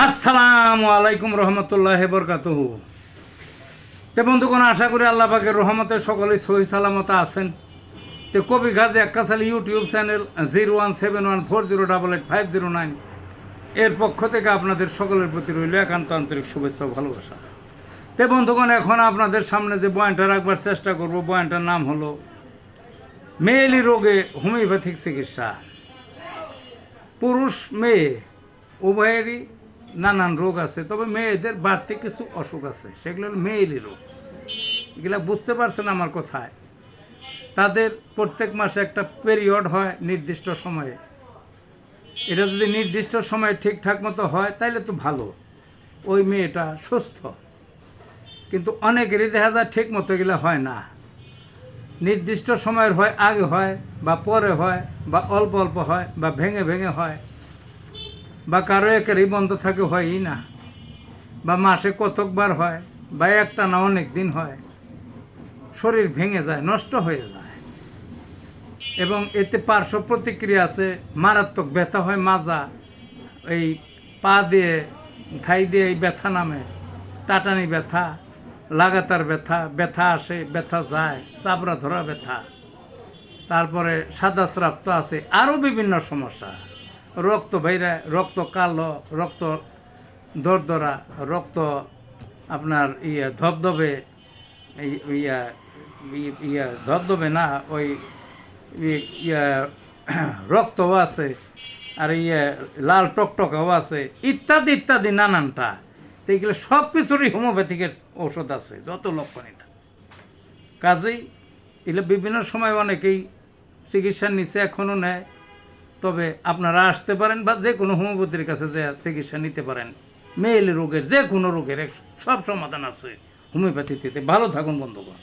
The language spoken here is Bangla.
আসসালামু আলাইকুম রহমতুল্লাহ বরকাতুহ। তে বন্ধুগণ, আশা করি আল্লাহ পাকের রহমতে সকলেই সহি সালামত আছেন। তে কবি Gazi একাশালী YouTube channel zero one seven one four zero double eight five zero nine এর পক্ষ থেকে আপনাদের সকলের প্রতি রইল একান্ত আন্তরিক শুভেচ্ছা ভালোবাসা। তে বন্ধুগণ, এখন আপনাদের সামনে যে বয়ানটা রাখবার চেষ্টা করব, বয়ানটার নাম হলো, মেয়েলি রোগে হোমিওপ্যাথিক চিকিৎসা। পুরুষ মেয়ে, উভয়েরই নানান রোগ আছে, তবে মেয়েদের বাড়তি কিছু অসুখ আছে। সেগুলো হলো মেয়েলি রোগ। এগুলা বুঝতে পারছেন আমার কথায়। তাদের প্রত্যেক মাসে একটা পিরিয়ড হয় নির্দিষ্ট সময়ে। এটা যদি নির্দিষ্ট সময়ে ঠিকঠাক মতো হয় তাহলে তো ভালো। ওই মেয়েটা সুস্থ। কিন্তু অনেকেরই দেখা যায় ঠিক মতো এগুলো হয় না। নির্দিষ্ট সময়ের হয়, আগে হয়, বা পরে হয়, বা অল্প অল্প হয়, বা ভেঙে ভেঙে হয়। বা কারও একেরই বন্ধ থাকে হয়ই না। বা মাসে কতকবার হয়, বা একটা না অনেক দিন হয়, শরীর ভেঙে যায়, নষ্ট হয়ে যায়। এবং এতে পার্শ্ব প্রতিক্রিয়া আছে, মারাত্মক ব্যথা হয়, মাজা, এই পা দিয়ে খাই দিয়ে এই ব্যথা নামে, টাটানি ব্যথা, লাগাতার ব্যথা ব্যথা আসে, ব্যথা যায় চাবড়া ধরা ব্যথা। তারপরে সাদা স্রাব তো আছে আরও বিভিন্ন সমস্যা। রক্ত বাইরে, রক্ত কালো, রক্ত দরদরা, রক্ত আপনার ইয়ে ধবধবে ইয়া ইয়া ধবধবে না, ওই ই- ইয়া রক্তও আছে, আর ইয়ে লাল টকটকাও আছে, ইত্যাদি ইত্যাদি নানানটা। তো এগুলো সব কিছুরই হোমিওপ্যাথিকের ঔষধ আছে, যত লক্ষণই থাকে কাজেই এগুলো বিভিন্ন সময় অনেকেই চিকিৎসার নিচে এখনও নেয় তবে আপনারা আসতে পারেন বা যে কোনো হোমিওপ্যাথির কাছে যে চিকিৎসা নিতে পারেন। মেয়েলি রোগের যে কোনো রোগের সব সমাধান আছে। হোমিওপ্যাথিতে। ভালো থাকুন, বন্ধুগণ।